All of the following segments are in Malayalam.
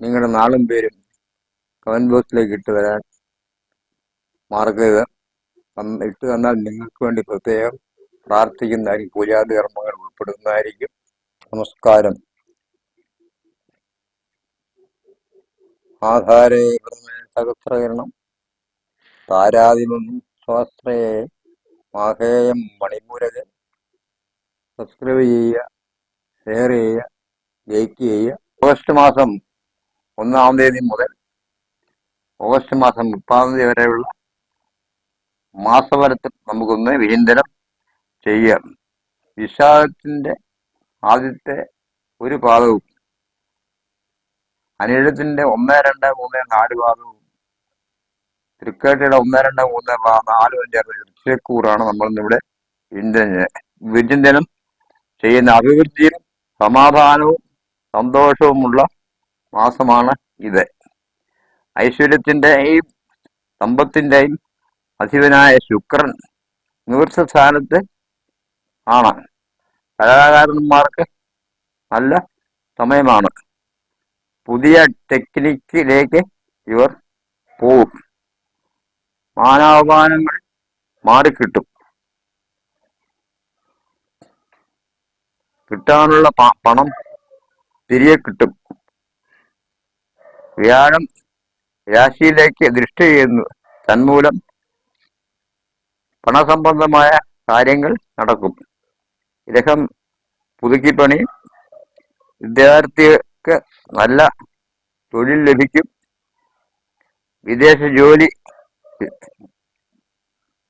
നിങ്ങളുടെ നാളും പേരും കമന്റ് ബോക്സിലേക്ക് ഇട്ട് തരാൻ മറക്കരുത് ഇട്ട് തന്നാൽ നിങ്ങൾക്ക് വേണ്ടി പ്രത്യേകം പ്രാർത്ഥിക്കുന്നതായിരിക്കും. പൂജാതി കർമ്മങ്ങൾ ഉൾപ്പെടുന്നതായിരിക്കും. നമസ്കാരം. ആധാരേ സഹസ്രകരണം. താരാതിമം സ്വാശ്രയെ മാഹേയം മണിമൂരകൻ സബ്സ്ക്രൈബ് ചെയ്യുക ഷെയർ ചെയ്യുക ലൈക്ക് ചെയ്യുക. ഓഗസ്റ്റ് മാസം ഒന്നാം തീയതി മുതൽ ഓഗസ്റ്റ് മാസം മുപ്പതാം തീയതി വരെയുള്ള മാസവരത്തിൽ നമുക്കൊന്ന് വിചിന്തനം ചെയ്യാം. വിശാഖത്തിന്റെ ആദ്യത്തെ ഒരു പാദവും അനിഴത്തിന്റെ ഒന്ന് രണ്ട് മൂന്ന് നാല് പാദവും തൃക്കേട്ടയുടെ ഒന്ന് രണ്ട് മൂന്ന് നാലും ചേർന്ന് വൃശ്ചികൂറാണ് നമ്മൾ ഇന്നിവിടെ വിചിന്തനം വിചിന്തനം ചെയ്യുന്ന അഭിവൃദ്ധിയും സമാധാനവും സന്തോഷവുമുള്ള മാസമാണ് ഇത്. ഐശ്വര്യത്തിന്റെയും സമ്പത്തിന്റെയും അധിപനായ ശുക്രൻ നിവൃത്ത സ്ഥാനത്ത് ആണ്. കലാകാരന്മാർക്ക് നല്ല സമയമാണ്. പുതിയ ടെക്നിക്കിലേക്ക് ഇവർ പോവും. മാനാവമാനങ്ങൾ മാറിക്കിട്ടും. കിട്ടാനുള്ള പണം തിരികെ കിട്ടും. വ്യാഴം രാശിയിലേക്ക് ദൃഷ്ടി ചെയ്യുന്നു. തന്മൂലം പണസംബന്ധമായ കാര്യങ്ങൾ നടക്കും. ഇദ്ദേഹം പുതുക്കിപ്പണി. വിദ്യാർത്ഥിക്ക് നല്ല തൊഴിൽ ലഭിക്കും. വിദേശ ജോലി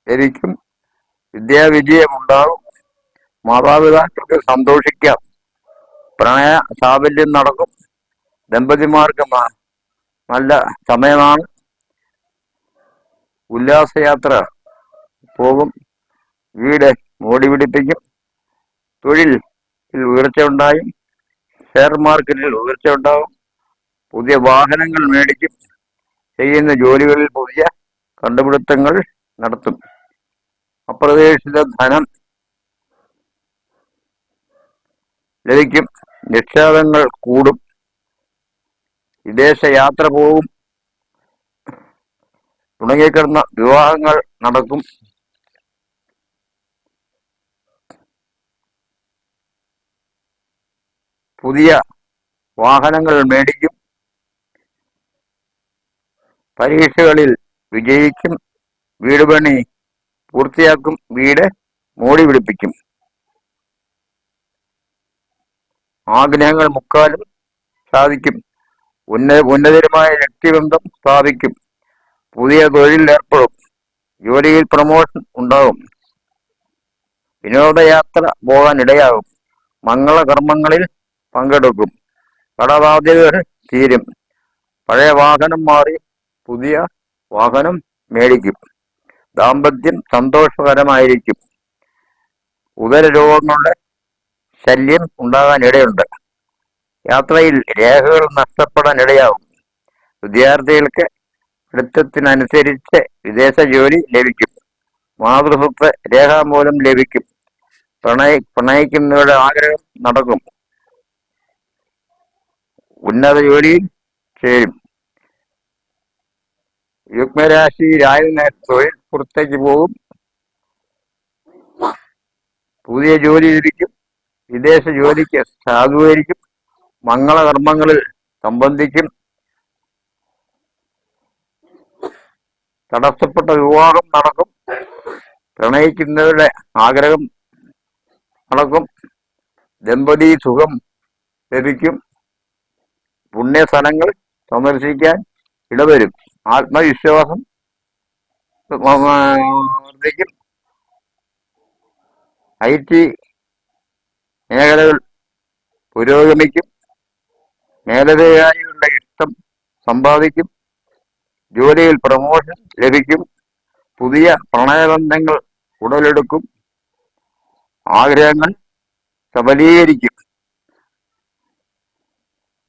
ലഭിക്കും. വിദ്യാവിജയം ഉണ്ടാകും മാതാപിതാക്കൾക്ക് സന്തോഷിക്കാം. പ്രണയ സാഫല്യം നടക്കും. ദമ്പതിമാർക്ക് നല്ല സമയമാണ്. ഉല്ലാസയാത്ര പോകും. വീട് മോടി പിടിപ്പിക്കും. തൊഴിൽ ഉയർച്ച ഉണ്ടായും ഷെയർ മാർക്കറ്റിൽ ഉയർച്ച ഉണ്ടാവും പുതിയ വാഹനങ്ങൾ മേടിക്കും. ചെയ്യുന്ന ജോലികളിൽ പുതിയ കണ്ടുപിടുത്തങ്ങൾ നടത്തും. അപ്രതീക്ഷിത ധനം ലഭിക്കും. നിക്ഷേപങ്ങൾ കൂടും. വിദേശ യാത്ര പോകും തുടങ്ങിക്കിടന്ന വിവാഹങ്ങൾ നടക്കും. പുതിയ വാഹനങ്ങൾ മേടിക്കും. പരീക്ഷകളിൽ വിജയിക്കും. വീട് പണി പൂർത്തിയാക്കും. വീട് മോടി പിടിപ്പിക്കും. ആഗ്രഹങ്ങൾ മുക്കാലും സാധിക്കും. ഉന്ന ഉന്നതരമായ വ്യക്തിബന്ധം സ്ഥാപിക്കും. പുതിയ തൊഴിൽ ഏർപ്പെടും. ജോലിയിൽ പ്രമോഷൻ ഉണ്ടാകും. വിനോദയാത്ര പോകാൻ ഇടയാകും മംഗളകർമ്മങ്ങളിൽ പങ്കെടുക്കും. കടബാധ്യതകൾ തീരും. പഴയ വാഹനം മാറി പുതിയ വാഹനം മേടിക്കും. ദാമ്പത്യം സന്തോഷകരമായിരിക്കും. ഉദര രോഗങ്ങളുടെ ശല്യം ഉണ്ടാകാൻ ഇടയുണ്ട് യാത്രയിൽ രേഖകൾ നഷ്ടപ്പെടാൻ ഇടയാവും വിദ്യാർത്ഥികൾക്ക് പഠിത്തത്തിനനുസരിച്ച് വിദേശ ജോലി ലഭിക്കും. മാതൃസ്വത്ത് രേഖാമൂലം ലഭിക്കും. പ്രണയി പ്രണയിക്കുന്നവരുടെ ആഗ്രഹം നടക്കും. ഉന്നത ജോലിയിൽ ചേരും. യുഗ്മരാശിയിലായിരുന്ന തൊഴിൽ പുറത്തേക്ക് പോകും. പുതിയ ജോലി ലഭിക്കും. വിദേശ ജോലിക്ക് സാധൂകരിക്കും. മംഗളകർമ്മങ്ങളിൽ സംബന്ധിക്കും തടസ്സപ്പെട്ട വിവാഹം നടക്കും. പ്രണയിക്കുന്നവരുടെ ആഗ്രഹം നടക്കും. ദമ്പതി സുഖം ലഭിക്കും. പുണ്യസ്ഥലങ്ങൾ സന്ദർശിക്കാൻ ഇടവരും. ആത്മവിശ്വാസം വർദ്ധിക്കും. ഐ ടി മേഖലകൾ പുരോഗമിക്കും. മേലധികാരികളുടെ ഇഷ്ടം സമ്പാദിക്കും ജോലിയിൽ പ്രമോഷൻ ലഭിക്കും പുതിയ പ്രണയബന്ധങ്ങൾ ഉടലെടുക്കും ആഗ്രഹങ്ങൾ സബലീകരിക്കും.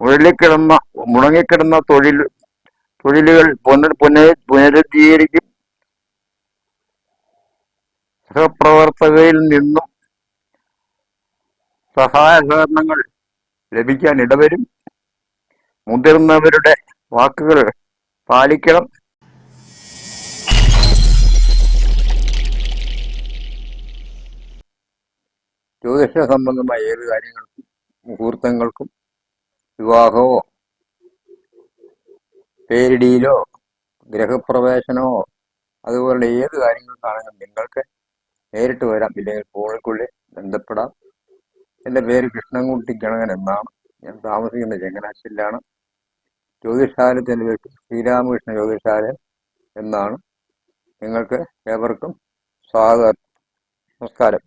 മുഴലിക്കിടന്ന മുടങ്ങിക്കിടന്ന തൊഴിൽ തൊഴിലുകൾ പുനർ പുനർ പുനരുദ്ധീകരിക്കും. സഹപ്രവർത്തകയിൽ നിന്നും സഹായ സഹകരണങ്ങൾ ലഭിക്കാൻ ഇടവരും. മുതിർന്നവരുടെ വാക്കുകൾ പാലിക്കണം. ജ്യോതിഷ സംബന്ധമായ ഏത് കാര്യങ്ങൾക്കും മുഹൂർത്തങ്ങൾക്കും വിവാഹമോ പേരിടിയിലോ ഗ്രഹപ്രവേശനമോ അതുപോലെ ഏത് കാര്യങ്ങൾക്കാണെങ്കിലും നിങ്ങൾക്ക് നേരിട്ട് വരാം. ഇല്ലെങ്കിൽ ഫോണിൽ ബന്ധപ്പെടാം. എന്റെ പേര് കൃഷ്ണൻകുട്ടി ഗണകൻ എന്നാണ്. ഞാൻ താമസിക്കുന്നത് ചങ്ങനാശ്ശേരിയിലാണ്. ജ്യോതിഷാലയത്തിന്റെ പേര് ശ്രീരാമകൃഷ്ണ ജ്യോതിശാല എന്നാണ്. നിങ്ങൾക്ക് ഏവർക്കും സ്വാഗതം നമസ്കാരം.